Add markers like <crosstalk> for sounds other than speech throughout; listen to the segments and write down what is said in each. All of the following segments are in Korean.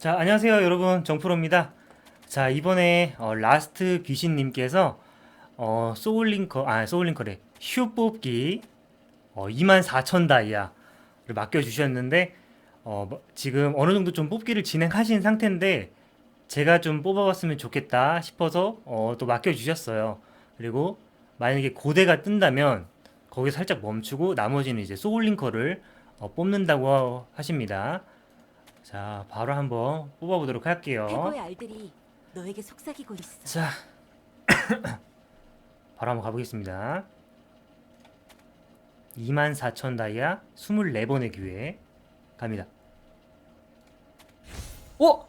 자, 안녕하세요, 여러분. 정프로입니다. 자, 이번에 어, 라스트 귀신님께서 어, 소울링커, 아, 소울링커래. 휴 뽑기 어, 24,000 다이아를 맡겨주셨는데 어, 뭐, 지금 어느 정도 좀 뽑기를 진행하신 상태인데 제가 좀 뽑아봤으면 좋겠다 싶어서 어, 또 맡겨주셨어요. 그리고 만약에 고대가 뜬다면 거기 살짝 멈추고 나머지는 이제 소울링커를 어, 뽑는다고 하십니다. 자, 바로 한번 뽑아보도록 할게요. 해고의 알들이 너에게 속삭이고 있어. 자, <coughs> 바로 한번 가보겠습니다. 24,000 다이아 24번의 기회 갑니다. 어?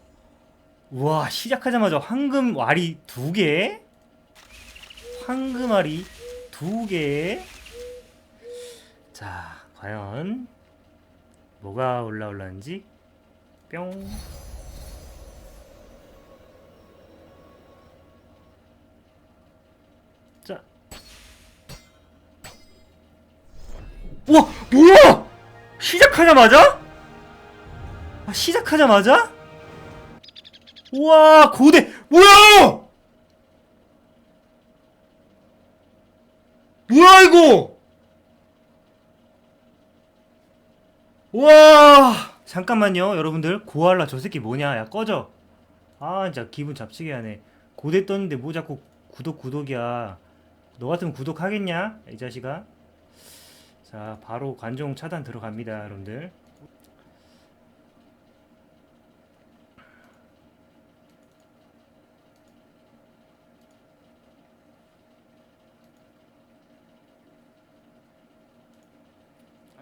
우와, 시작하자마자 황금 알이 두 개? 황금 알이 두 개? 자, 과연 뭐가 올라올라는지 뿅. 자. 우와, 뭐야? 시작하자마자? 아, 시작하자마자? 우와, 고대, 뭐야? 뭐야, 이거? 와, 잠깐만요, 여러분들. 고알라 저 새끼 뭐냐? 야, 꺼져. 아, 진짜 기분 잡치게 하네. 고대 떴는데 뭐 자꾸 구독 구독이야. 너 같으면 구독하겠냐? 이 자식아. 자, 바로 관종 차단 들어갑니다, 여러분들.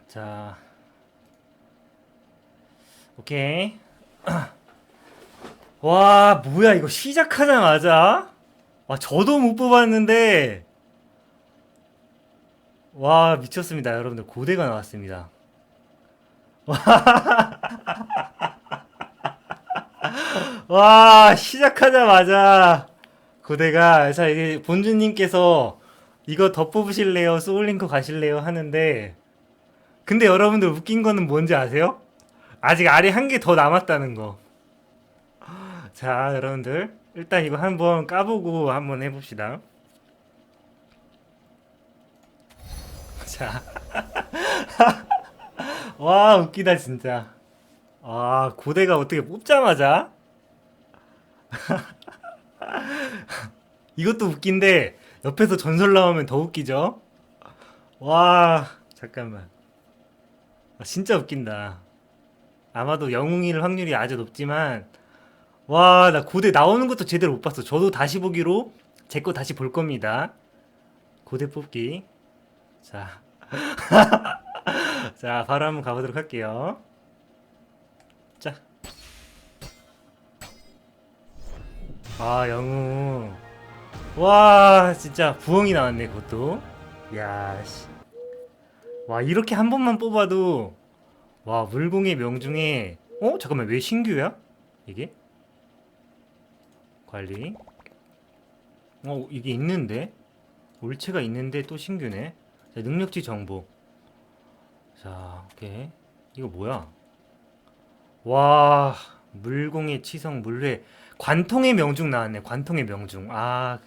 자, 오케이. <clears throat> 와, 뭐야, 이거 시작하자마자? 와, 저도 못 뽑았는데, 와, 미쳤습니다. 여러분들, 고대가 나왔습니다. <laughs> 와, 시작하자마자, 고대가, 자, 이게 본주님께서 이거 더 뽑으실래요? 소울링크 가실래요? 하는데, 근데 여러분들 웃긴 거는 뭔지 아세요? 아직 알이 한 개 더 남았다는 거. 자, 여러분들. 일단 이거 한번 까보고 한번 해봅시다. 자. <laughs> 와, 웃기다, 진짜. 아, 고대가 어떻게 뽑자마자? <laughs> 이것도 웃긴데, 옆에서 전설 나오면 더 웃기죠? 와, 잠깐만. 아, 진짜 웃긴다. 아마도 영웅일 확률이 아주 높지만, 와, 나 고대 나오는 것도 제대로 못 봤어. 저도 다시 보기로 제 거 다시 볼 겁니다. 고대 뽑기. 자. <laughs> 자, 바로 한번 가보도록 할게요. 자. 아, 영웅. 와, 진짜 부엉이 나왔네, 그것도. 야, 씨. 와, 이렇게 한 번만 뽑아도, 와, 물공의 명중에, 어? 잠깐만, 왜 신규야? 이게? 관리. 어, 이게 있는데? 올체가 있는데 또 신규네. 자, 능력치 정보. 자, 오케이. 이거 뭐야? 와, 물공의 치성, 물회. 관통의 명중 나왔네. 관통의 명중. 아,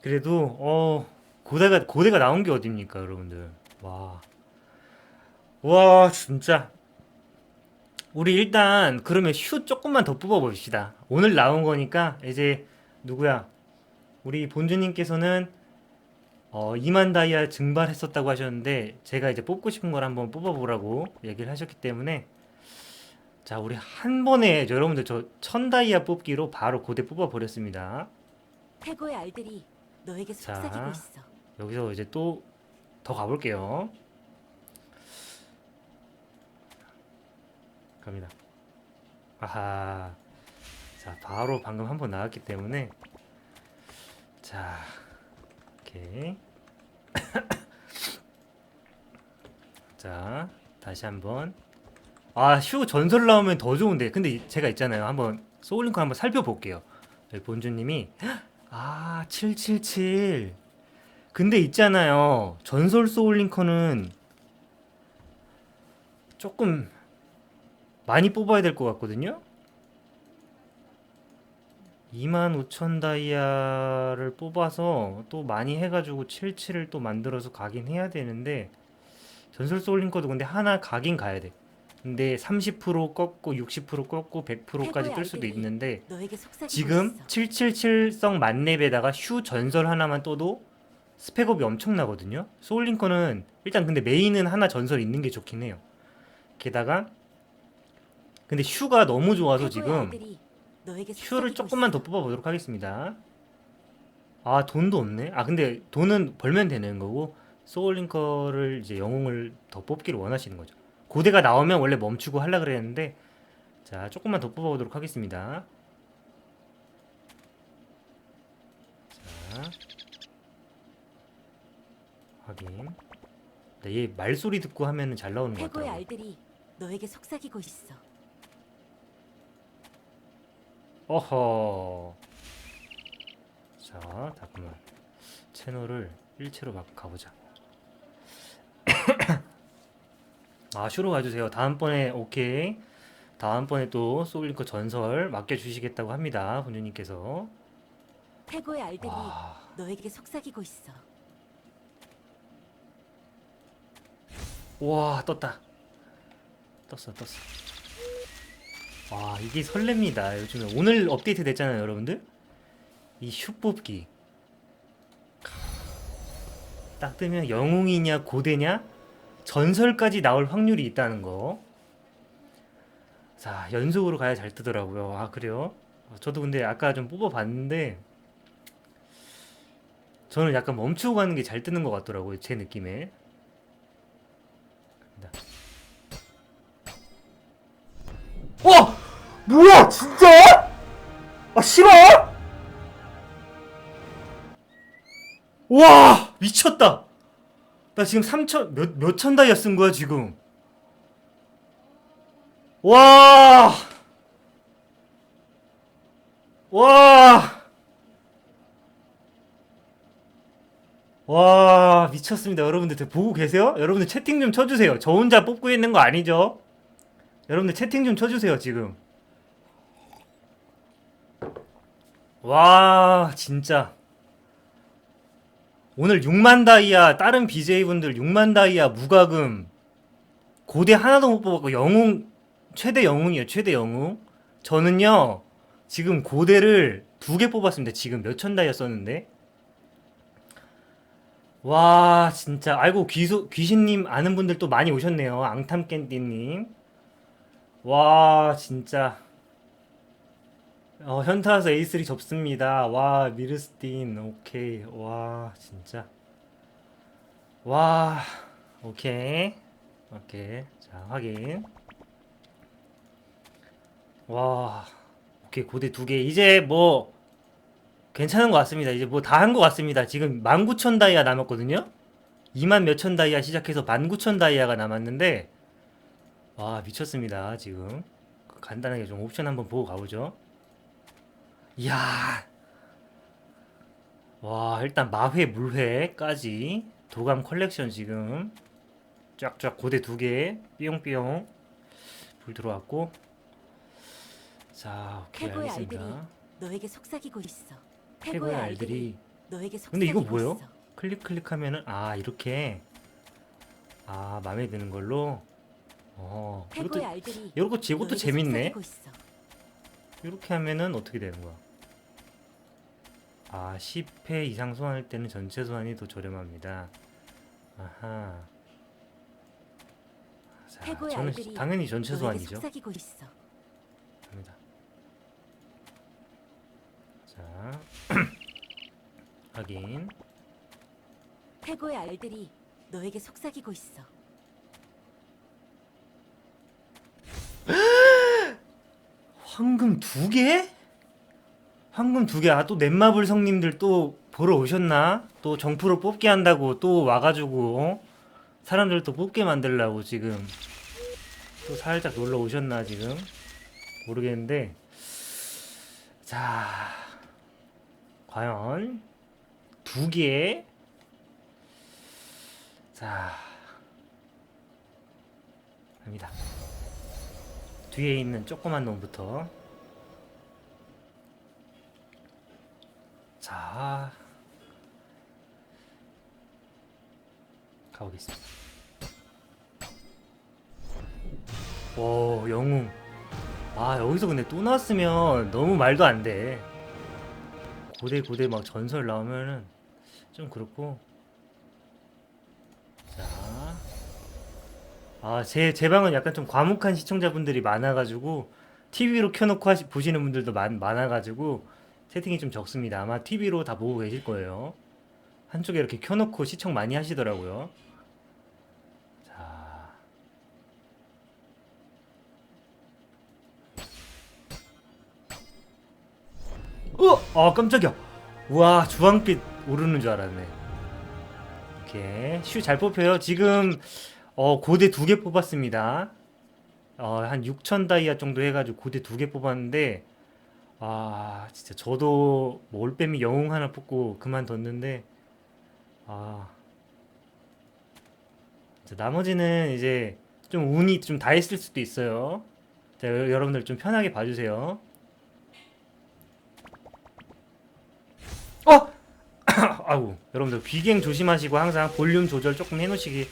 그래도, 어, 고대가, 고대가 나온 게 어딥니까, 여러분들. 와. 와, 진짜. 우리 일단, 그러면 휴 조금만 더 뽑아 봅시다. 오늘 나온 거니까, 이제, 누구야? 우리 본주님께서는, 어, 2만 다이아 증발했었다고 하셨는데, 제가 이제 뽑고 싶은 걸 한번 뽑아보라고 얘기를 하셨기 때문에, 자, 우리 한 번에, 여러분들 저1000 다이아 뽑기로 바로 고대 뽑아버렸습니다. 해고의 알들이 너에게 자. 속삭이고 있어. 여기서 이제 또 더 가볼게요. 갑니다. 아하. 자, 바로 방금 한 번 나왔기 때문에. 자, 오케이. <coughs> 자, 다시 한번. 아, 휴 전설 나오면 더 좋은데. 근데 제가 있잖아요. 한번 소울링크 한번 살펴볼게요. 본주님이 <gasps> 아, 777. 근데 있잖아요. 전설 소울링커는 조금 많이 뽑아야 될 것 같거든요. 25,000 다이아를 뽑아서 또 많이 해가지고 77을 또 만들어서 가긴 해야 되는데 전설 소울링커도 근데 하나 가긴 가야 돼. 근데 30% 꺾고 60% 꺾고 100%까지 뜰 수도 있는데 지금 있어. 777성 만렙에다가 휴 전설 하나만 떠도 스펙업이 엄청나거든요. 소울링커는 일단 근데 메인은 하나 전설 있는 게 좋긴 해요. 게다가 근데 휴가 너무 좋아서 지금 슈를 조금만 더. 뽑아보도록 하겠습니다. 아 돈도 없네. 아 근데 돈은 벌면 되는 거고 소울링커를 이제 영웅을 더 뽑기를 원하시는 거죠. 고대가 나오면 원래 멈추고 하려 그랬는데 자 조금만 더 뽑아보도록 하겠습니다. 자 확인. 네, 얘 말소리 듣고 하면은 잘 나오는 것 태고의 같더라고. 알들이 너에게 속삭이고 있어. 어허. 자, 잠깐만. 채널을 일체로 막 가보자. <coughs> 아, 슈로 가주세요. 다음번에, 오케이. 다음번에 또 소울링크 전설 맡겨주시겠다고 합니다. 본주님께서. 태고의 알들이 와, 너에게 속삭이고 있어. 와, 떴다. 떴어, 떴어. 와, 이게 설렙니다. 요즘에. 오늘 업데이트 됐잖아요, 여러분들. 이 슈 뽑기. 딱 뜨면 영웅이냐, 고대냐, 전설까지 나올 확률이 있다는 거. 자, 연속으로 가야 잘 뜨더라고요. 아, 그래요? 저도 근데 아까 좀 뽑아봤는데, 저는 약간 멈추고 가는 게 잘 뜨는 것 같더라고요. 제 느낌에. 와! 뭐야, 진짜? 아, 싫어? 와, 미쳤다. 나 지금 3천, 몇, 몇 천 다이아 쓴 거야, 지금. 와! 와! 와, 미쳤습니다. 여러분들 저 보고 계세요? 여러분들 채팅 좀 쳐주세요. 저 혼자 뽑고 있는 거 아니죠? 여러분들 채팅 좀 쳐주세요, 지금. 와, 진짜. 오늘 6만 다이아, 다른 BJ분들 6만 다이아 무과금, 고대 하나도 못 뽑았고, 영웅, 최대 영웅이에요, 최대 영웅. 저는요, 지금 고대를 두 개 뽑았습니다. 지금 몇천 다이아 썼는데. 와, 진짜. 아이고, 귀소, 귀신님 아는 분들 또 많이 오셨네요. 앙탐캔디님. 와, 진짜. 어, 현타와서 A3 접습니다. 와, 미르스틴. 오케이. 와, 진짜. 와, 오케이. 오케이. 자, 확인. 와, 오케이. 고대 두 개. 이제 뭐, 괜찮은 것 같습니다. 이제 뭐 다 한 것 같습니다. 지금 19,000 다이아 남았거든요? 2만 몇천 다이아 시작해서 19,000 다이아가 남았는데, 와, 미쳤습니다. 지금. 간단하게 좀 옵션 한번 보고 가보죠. 이야. 와, 일단 마회, 물회까지 도감 컬렉션 지금 쫙쫙 고대 두 개, 삐용삐용 불 들어왔고. 자, 오케이, 태고의 알겠습니다. 알들이 너에게 속삭이고 있어. 태고의 알들이 너에게 속삭이고 근데 이거 뭐예요? 있어. 클릭 클릭하면은 아 이렇게 아 마음에 드는 걸로 어 태고의 이것도 알들이 이것도 너에게 재밌네 속삭이고 있어. 이렇게 하면은 어떻게 되는 거야? 아 10회 이상 소환할 때는 전체 소환이 더 저렴합니다. 아하. 자 태고의 저는 당연히 전체 너에게 소환이죠. 속삭이고 있어. 갑니다. 자 <clears throat> 확인. 태고의 알들이 너에게 속삭이고 있어. 황금 두 개? 황금 두 개. 아, 또 넷마블 성님들 또 보러 오셨나? 또 정프로 뽑게 한다고 또 와가지고, 어? 사람들 또 뽑게 만들려고 지금. 또 살짝 놀러 오셨나, 지금? 모르겠는데. 자, 과연, 두 개. 자, 갑니다. 뒤에 있는 조그만 놈부터 아. 가보겠습니다. 오, 영웅. 아, 여기서 근데 또 나왔으면 너무 말도 안 돼. 고대 고대 막 전설 나오면은 좀 그렇고. 자. 아, 제, 제 방은 약간 좀 과묵한 시청자분들이 많아가지고, TV로 켜놓고 하시, 보시는 분들도 많, 많아가지고, 세팅이 좀 적습니다. 아마 TV로 다 보고 계실 거예요. 한쪽에 이렇게 켜놓고 시청 많이 하시더라고요. 자. 어! 아, 깜짝이야. 우와, 주황빛 오르는 줄 알았네. 이렇게. 슈잘 뽑혀요. 지금, 어, 고대 두 개 뽑았습니다. 어, 한 6천 다이아 정도 해가지고 고대 두 개 뽑았는데, 아, 진짜 저도 뭐 올빼미 영웅 하나 뽑고 그만뒀는데, 아. 자, 나머지는 이제 좀 운이 좀 다 있을 수도 있어요. 자, 여- 여러분들 좀 편하게 봐주세요. 어! <coughs> 아우, 여러분들 비갱 조심하시고 항상 볼륨 조절 조금 해놓으시기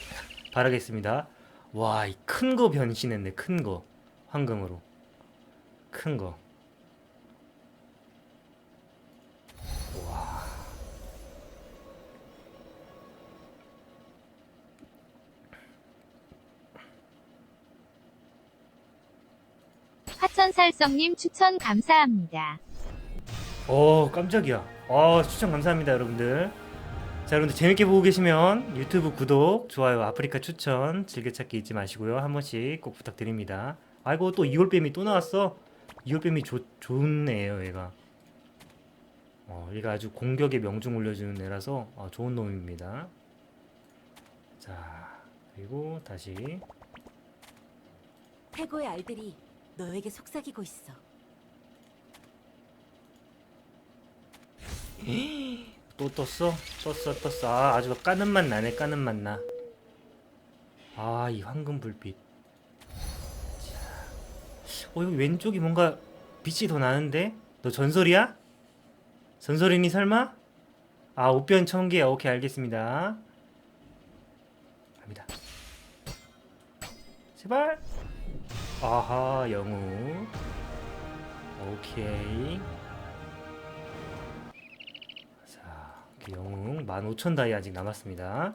바라겠습니다. 와, 이 큰 거 변신했네, 큰 거. 황금으로. 큰 거. 와. 화천살성님 추천 감사합니다. 어, 깜짝이야. 어, 추천 감사합니다, 여러분들. 자, 여러분들 재밌게 보고 계시면 유튜브 구독, 좋아요, 아프리카 추천, 즐겨찾기 잊지 마시고요. 한 번씩 꼭 부탁드립니다. 아이고, 또 이올뱀이 또 나왔어. 이올뱀이 좋 좋은 애예요, 얘가. 어, 얘가 아주 공격의 명중 올려주는 애라서 어, 좋은 놈입니다. 자, 그리고 다시 해고의 알들이 너에게 속삭이고 있어. <laughs> 또 떴어? 떴어 떴어 아 아주 까는 맛 나네 까는 맛 나. 아 이 황금 불빛. 자. 어 여기 왼쪽이 뭔가 빛이 더 나는데? 너 전설이야? 전설이니 설마? 아 옷변 천개 오케이 알겠습니다. 갑니다. 제발. 아하 영웅. 오케이. 영웅 15,000 다이 아직 남았습니다.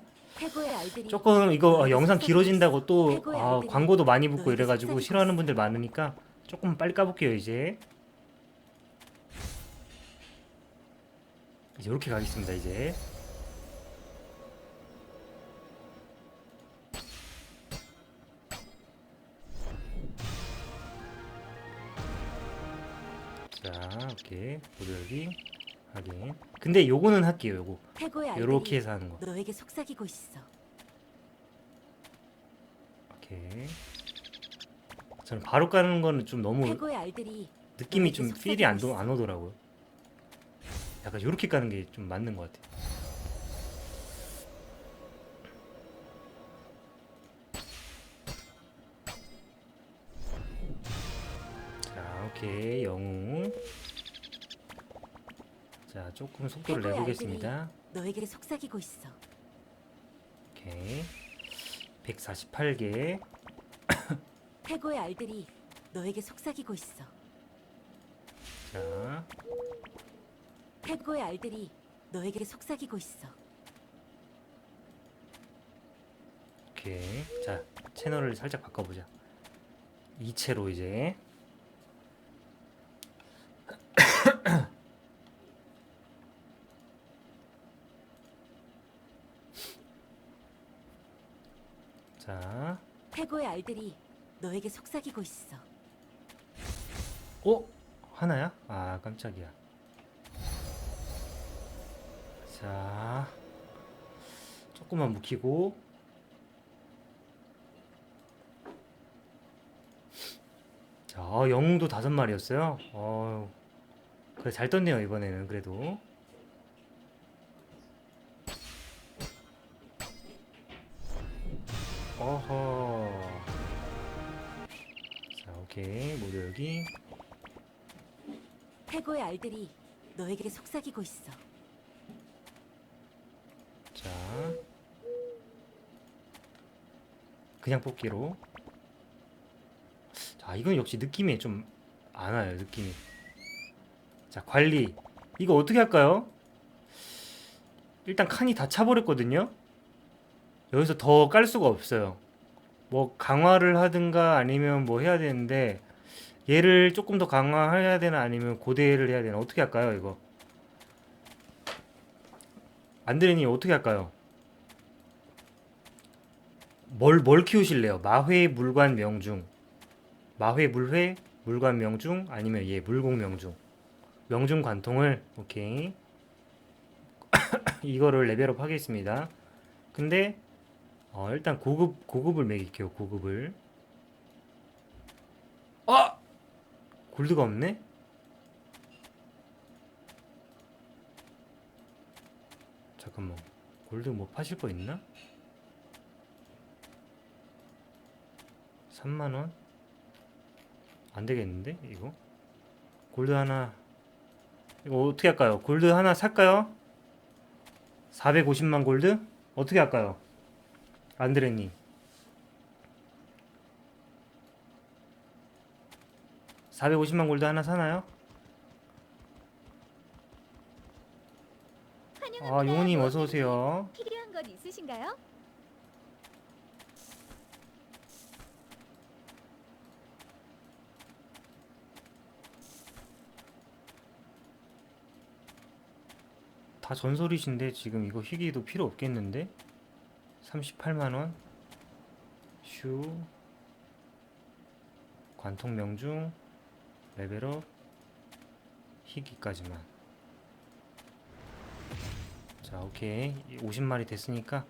조금 이거 어, 영상 길어진다고. 또 아, 광고도 많이 붙고 이래가지고 싫어하는. 분들 많으니까 조금 빨리 까볼게요 이제. 이제 이렇게 가겠습니다 이제. 자, 오케이 모델기 확인. 근데 요거는 할게요 요거. 알들이 요렇게 해서 하는 거. 너에게 속삭이고 있어. 오케이. 저는 바로 까는 거는 좀 너무 해고의 알들이 느낌이 좀 필이 안, 도. 안 오더라고요. 약간 요렇게 까는 게 좀 맞는 것 같아요. 자, 오케이. 영웅. 자, 조금 속도를 내보겠습니다. 너에게 속삭이고 있어. 오케이. 148개. 해고의 <coughs> 알들이 너에게 속삭이고 있어. 자, 해고의 알들이 너에게 속삭이고 있어. 오케이. 자, 채널을 살짝 바꿔보자. 이체로 이제. 자, 알들이 너에게 속삭이고 있어. 어? 하나야? 아, 깜짝이야. 자, 조금만 묵히고. 자, 어, 영웅도 다섯 마리였어요. 어, 그래 잘 떴네요 이번에는 그래도. 어허. 자, 오케이 모두 여기. 해고의 알들이 너에게 속삭이고 있어. 그냥 뽑기로. 자, 이건 역시 느낌이 좀 안 와요, 느낌이. 자, 관리. 이거 어떻게 할까요? 일단 칸이 다 차버렸거든요? 여기서 더 깔 수가 없어요. 뭐, 강화를 하든가 아니면 뭐 해야 되는데, 얘를 조금 더 강화해야 되나 아니면 고대를 해야 되나 어떻게 할까요, 이거? 안드레님 어떻게 할까요? 뭘, 뭘 키우실래요? 마회, 물관, 명중. 마회, 물회, 물관, 명중, 아니면 얘, 물공, 명중. 명중 관통을, 오케이. <coughs> 이거를 레벨업 하겠습니다. 근데, 어, 일단 고급, 고급을 매길게요, 고급을. 아! 골드가 없네? 잠깐만. 골드 뭐 파실 거 있나? 3만 원? 안 되겠는데? 이거? 골드 하나. 이거 어떻게 할까요? 골드 하나 살까요? 450만 골드? 어떻게 할까요? 안드레님. 450만 골드 하나 사나요? 아, 용우님 어서 오세요. 필요한 건 있으신가요? 다 전설이신데 지금 이거 희귀도 필요 없겠는데? 38만원. 슈. 관통 명중. 레벨업. 희귀까지만. 자 오케이. 50마리 됐으니까.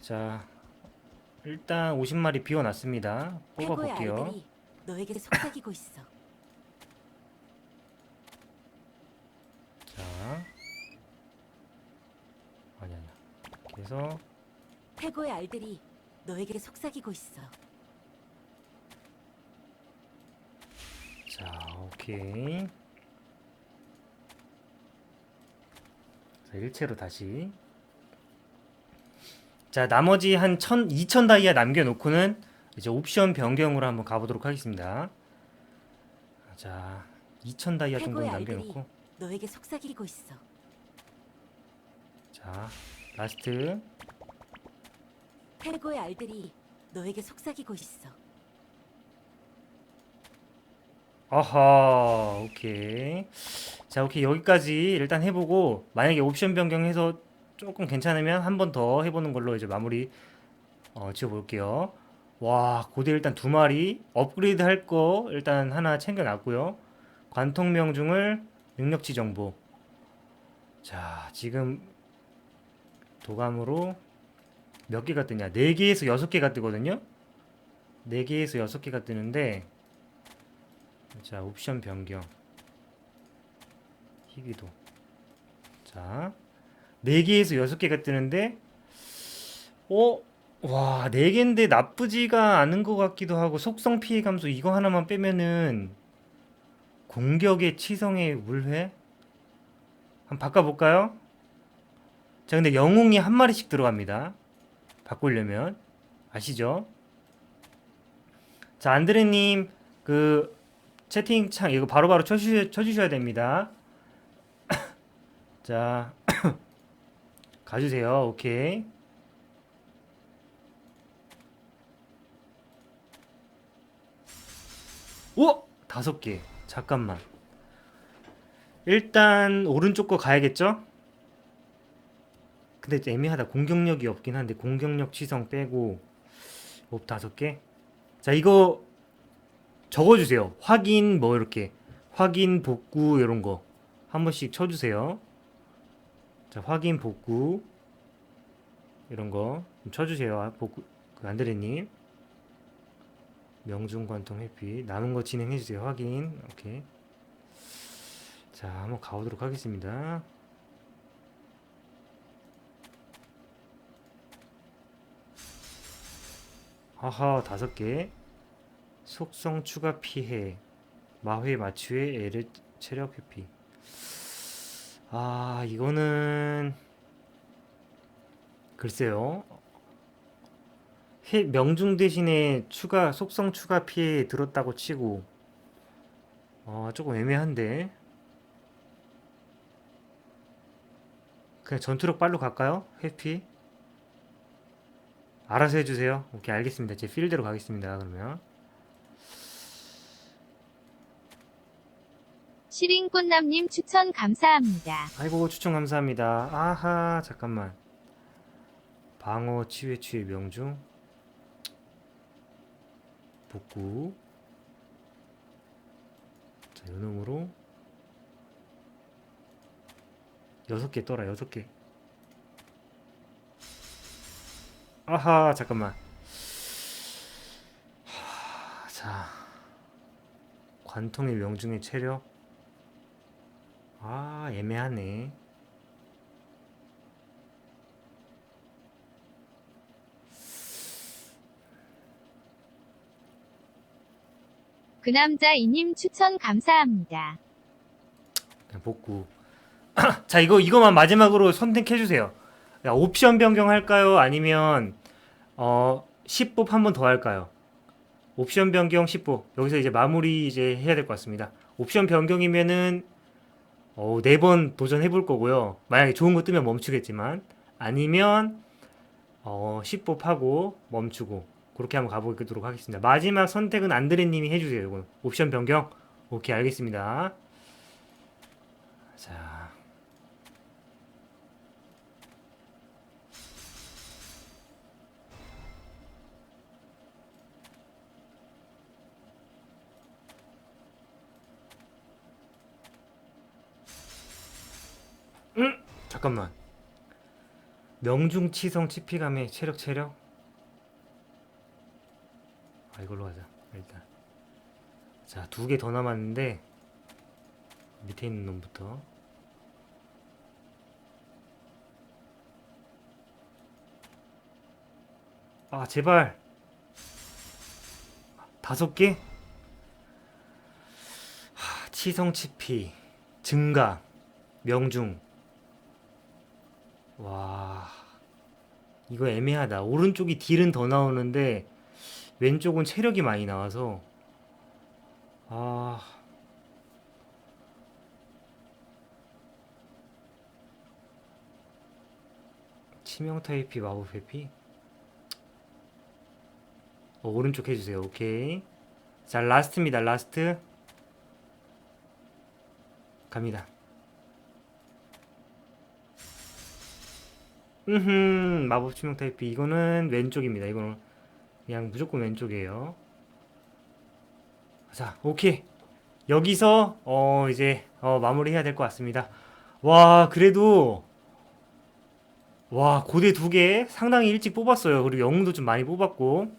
자 일단 50마리 비워놨습니다. 뽑아볼게요. 너에게 속삭이고 있어. 자. 아니 아니야. 그래서 태고의 알들이 너에게 속삭이고 있어. 자, 오케이. 자, 일체로 다시. 자, 나머지 한 1000, 2000 다이아 남겨놓고는 이제 옵션 변경으로 한번 가보도록 하겠습니다. 자, 2000 다이아 정도 태고의 알들이 남겨놓고. 너에게 속삭이고 있어. 자, 라스트. 태고의 알들이 너에게 속삭이고 있어. 아하, 오케이. 자, 오케이. 여기까지 일단 해보고, 만약에 옵션 변경해서 조금 괜찮으면 한 번 더 해보는 걸로 이제 마무리 어, 지어볼게요. 와, 고대 일단 두 마리. 업그레이드 할 거 일단 하나 챙겨놨고요. 관통 명중을 능력치 정보. 자, 지금 도감으로 몇 개가 뜨냐? 4개에서 6개가 뜨거든요? 4개에서 6개가 뜨는데, 자, 옵션 변경. 희귀도. 자, 4개에서 6개가 뜨는데, 어? 와, 4개인데 나쁘지가 않은 것 같기도 하고, 속성 피해 감소 이거 하나만 빼면은, 공격의 치성의 물회? 한번 바꿔볼까요? 자, 근데 영웅이 한 마리씩 들어갑니다. 바꾸려면. 아시죠? 자, 안드레님, 그, 채팅창 이거 바로바로 쳐주셔, 쳐주셔야 됩니다. <coughs> 자, <coughs> 가주세요. 오케이. 오! 다섯 개. 잠깐만. 일단 오른쪽 거 가야겠죠? 근데 좀 애매하다. 공격력이 없긴 한데 공격력 치성 빼고 옵 다섯 개. 자, 이거 적어주세요. 확인 뭐 이렇게 확인 복구 이런 거 한 번씩 쳐주세요. 자 확인 복구 이런 거좀 쳐주세요. 복구 그 안드레님 명중관통 회피 남은 거 진행해 주세요. 확인 오케이. 자 한번 가보도록 하겠습니다. 하하 다섯 개. 속성 추가 피해 마회 마취의 에르 체력 회피 아 이거는 글쎄요. 해- 명중 대신에 추가 속성 추가 피해 들었다고 치고 어 조금 애매한데 그냥 전투력 빨로 갈까요? 해피 알아서 해주세요. 오케이 알겠습니다. 제 필대로 가겠습니다. 그러면 시린꽃남님 추천 감사합니다. 아이고 추천 감사합니다. 아하 잠깐만 방어 치유의 치유의 명중 복구 자 요놈으로 여섯 개 떠라 여섯 개 아하 잠깐만 하, 자 관통의 명중의 체력 아 애매하네 그 남자 이님 추천 감사합니다. 그냥 복구. <clears throat> 자, 이거 이거만 마지막으로 선택해 주세요. 야, 옵션 변경 할까요? 아니면 어 10법 한 번 더 할까요? 옵션 변경 10법. 여기서 이제 마무리 이제 해야 될 것 같습니다. 옵션 변경이면은 어, 네번 도전해 볼 거고요. 만약에 좋은 거 뜨면 멈추겠지만 아니면 어 10법 하고 멈추고 그렇게 한번 가보도록 하겠습니다. 마지막 선택은 안드레 님이 해 주세요. 이거 옵션 변경. 오케이, 알겠습니다. 자. 잠깐만. 명중 치성 치피감의 체력 체력. 아 이걸로 가자. 일단. 자, 두 개 더 남았는데 밑에 있는 놈부터. 아, 제발. 다섯 개? 하, 치성치피, 증가, 명중. 와, 이거 애매하다. 오른쪽이 딜은 더 나오는데, 왼쪽은 체력이 많이 나와서, 아. 치명타 회피 마법 회피? 어, 오른쪽 해주세요. 오케이. 자 라스트입니다. 라스트. 갑니다 음흠 마법 치명타 회피 이거는 왼쪽입니다 이거는 그냥 무조건 왼쪽이에요 자 오케이 여기서 어 이제 어 마무리 해야 될 것 같습니다 와 그래도 와, 고대 두 개 상당히 일찍 뽑았어요. 그리고 영웅도 좀 많이 뽑았고.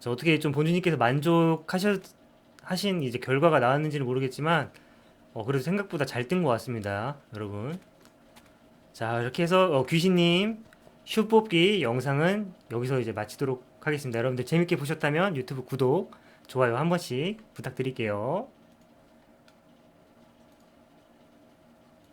자, 어떻게 좀 본주님께서 만족하셨, 하신 이제 결과가 나왔는지는 모르겠지만, 어, 그래도 생각보다 잘 뜬 것 같습니다. 여러분. 자, 이렇게 해서 어, 귀신님 슈 뽑기 영상은 여기서 이제 마치도록 하겠습니다. 여러분들 재밌게 보셨다면 유튜브 구독, 좋아요 한 번씩 부탁드릴게요.